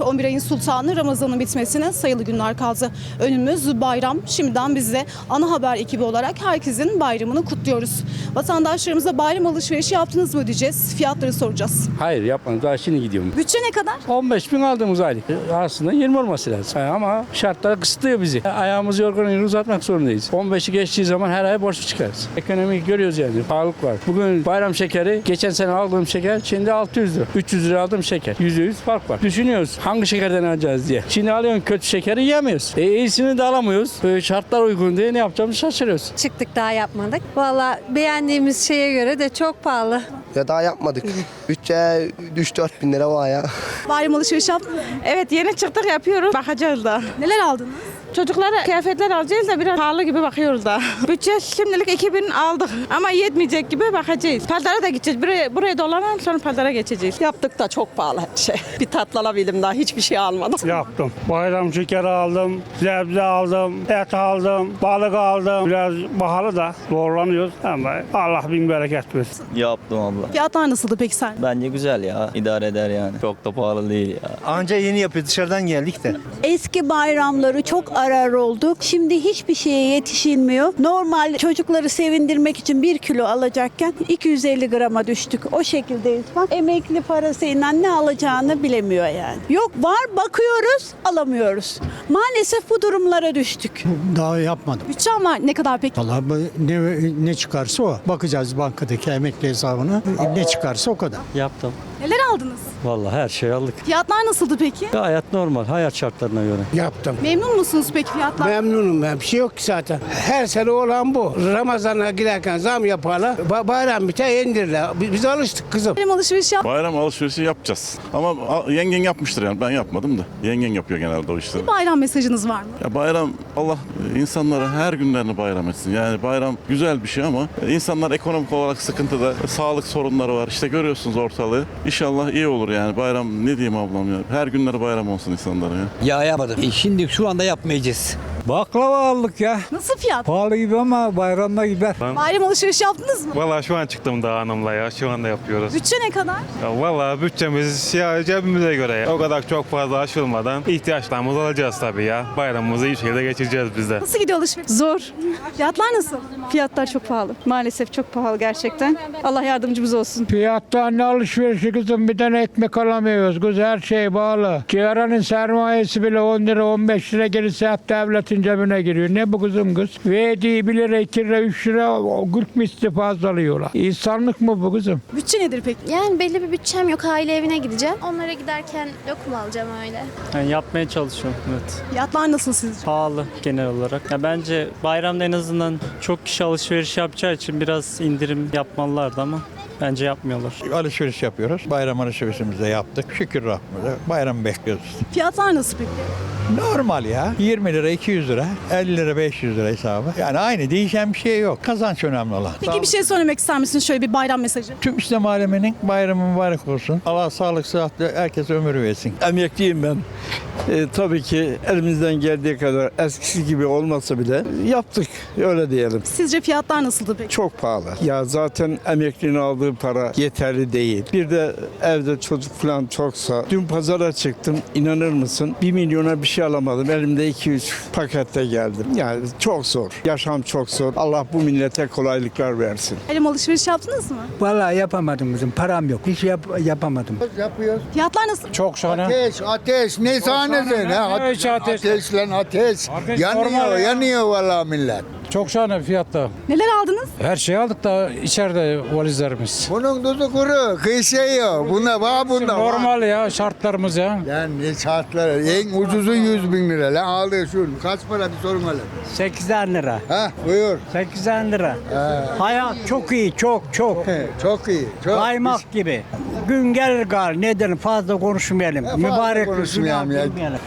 11 ayın sultanı Ramazan'ın bitmesine sayılı günler kaldı. Önümüz bayram. Şimdiden biz de ana haber ekibi olarak herkesin bayramını kutluyoruz. Vatandaşlarımıza bayram alışverişi yaptınız mı diyeceğiz. Fiyatları soracağız. Hayır yapmadım. Daha şimdi gidiyorum. Bütçe ne kadar? 15 bin aldığımız aylık. Aslında 20 olması lazım. Ama şartlar kısıtlıyor bizi. Ayağımızı yorganını uzatmak zorundayız. 15'i geçtiği zaman her ay borçlu çıkarız. Ekonomi görüyoruz yani. Pahalılık var. Bugün bayram şekeri, geçen sene aldığım şeker şimdi 600 lira. 300 lira aldığım şeker. %100 fark var. Düşünüyoruz hangi şekerden alacağız diye. Şimdi alıyorsun kötü şekeri yiyemiyoruz. E, iyisini de alamıyoruz. Böyle şartlar uygun diye ne yapacağımızı şaşırıyoruz. Çıktık daha yapmadık. Valla beğendiğimiz şeye göre de çok pahalı. Ya daha yapmadık. Bütçe 3-4 bin lira var ya. Bayram alışverişi yaptınız mı? Evet yeni çıktık yapıyoruz. Bakacağız da. Neler aldınız? Çocuklara kıyafetler alacağız da biraz pahalı gibi bakıyoruz da. Bütçe şimdilik 2000 aldık ama yetmeyecek gibi bakacağız. Pazara da gideceğiz. Buraya, buraya dolanalım sonra pazara geçeceğiz. Yaptık da çok pahalı her şey. Bir tatlanabildim daha hiçbir şey almadım. Yaptım. Bayram şekeri aldım, zebze aldım, et aldım, balık aldım. Biraz pahalı da zorlanıyoruz ama Allah bin bereket versin. Yaptım abla. Fiyatlar nasıldı peki sen? Bence güzel ya. İdare eder yani. Çok da pahalı değil ya. Anca yeni yapıyor dışarıdan geldik de. Eski bayramları çok arar olduk. Şimdi hiçbir şeye yetişilmiyor. Normal çocukları sevindirmek için bir kilo alacakken 250 grama düştük. O şekildeyiz. Bak emekli parasıyla ne alacağını bilemiyor yani. Yok var bakıyoruz alamıyoruz. Maalesef bu durumlara düştük. Daha yapmadım. Bütçem var. Ne kadar peki? Vallahi ne, ne çıkarsa o. Bakacağız bankadaki emekli hesabına. Ne çıkarsa o kadar. Yaptım. Neler aldınız? Vallahi her şey aldık. Fiyatlar nasıldı peki? Gayet normal hayat şartlarına göre. Yaptım. Memnun musunuz peki fiyatlar? Memnunum ben. Bir şey yok ki zaten. Her sene olan bu. Ramazan'a giderken zam yaparlar. Ba- bayram biter indirirler. Biz, biz alıştık kızım. Bayram alışverişi yap. Bayram alışverişi yapacağız. Ama a- yengen yapmıştır yani ben yapmadım da. Yengen yapıyor genelde o işleri. Bayram mesajınız var mı? Ya bayram Allah insanlara her günlerini bayram etsin. Yani bayram güzel bir şey ama insanlar ekonomik olarak sıkıntıda. Sağlık sorunları var. İşte görüyorsunuz ortalığı. İnşallah iyi olur yani. Bayram ne diyeyim ablam ya. Her günleri bayram olsun insanlara ya. Ya yapmadım. E şimdi şu anda yapmayacağız. Baklava aldık ya. Nasıl fiyat? Pahalı gibi ama bayramda gider. Bayram alışverişi yaptınız mı? Valla şu an çıktım daha hanımla ya. Şu anda yapıyoruz. Bütçe ne kadar? Ya valla bütçemiz ya cebimize göre ya. O kadar çok fazla aşılmadan ihtiyaçlarımızı alacağız tabii ya. Bayramımızı iyi şekilde geçireceğiz biz de. Nasıl gidiyor alışveriş? Zor. Fiyatlar nasıl? Fiyatlar çok pahalı. Maalesef çok pahalı gerçekten. Allah yardımcımız olsun. Fiyattan ne alışverişi kızım bir tane ekmek alamıyoruz kız her şey bağlı. Ciğeranın sermayesi bile 10 lira 15 lira gelirse hep devletin cebine giriyor. Ne bu kızım kız? Verdiği 1 lira 2 lira 3 lira o 40 misli fazla alıyorlar. İnsanlık mı bu kızım? Bütçe nedir peki? Yani belli bir bütçem yok. Aile evine gideceğim. Onlara giderken lokum alacağım öyle. Yani yapmaya çalışıyorum evet. Fiyatlar nasıl sizce? Pahalı genel olarak. Ya bence bayramda en azından çok kişi alışveriş yapacağı için biraz indirim yapmalılardı ama bence yapmıyorlar. Alışveriş yapıyoruz. Bayram alışverişimizi de yaptık. Şükür rahmete. Bayram bekliyoruz. Fiyatlar nasıl peki? Normal ya. 20 lira 200 lira. 50 lira 500 lira hesabı. Yani aynı değişen bir şey yok. Kazanç önemli olan. Peki bir şey söylemek ister misiniz? Şöyle bir bayram mesajı. Tüm İslam aleminin bayramı mübarek olsun. Allah sağlık, sıhhatle herkese ömür versin. Emekliyim ben. E, tabii ki elimizden geldiği kadar eskisi gibi olmasa bile yaptık öyle diyelim. Sizce fiyatlar nasıldı peki? Çok pahalı. Ya zaten emeklinin aldığı para yeterli değil. Bir de evde çocuk falan çoksa. Dün pazara çıktım inanır mısın? Bir milyona bir şey alamadım. Elimde 2-3 pakette geldim. Yani çok zor. Yaşam çok zor. Allah bu millete kolaylıklar versin. Bayram alışverişi yaptınız mı? Vallahi yapamadım kızım. Param yok. Hiç yap- yapamadım. Yapıyoruz. Fiyatlar nasıl? Çok şahane. Ateş, ateş. Ne sahnesi? ne? Ateş, ateş. Ateş lan ateş. Ateş yanıyor, yanıyor vallahi millet. Çok şahane fiyatta. Neler aldınız? Her şeyi aldık da içeride valizlerimiz. Bunun tuzu kuru, kıyısı yok. Bunda var bunda. var. Normal ya şartlarımız ya. Lan ne saatler. En ucuzu 100 bin lira. Lan aldı şunu. Kaç para bir sorun hele. 80 lira. Ha buyur. 80 lira. Hayat çok iyi, çok çok. He, çok iyi. Çok. Kaymak gibi. Gün gelir gal. Neden fazla konuşmayalım. fazla Mübarek konuşmayalım Müslüman ya. bilmeyelim.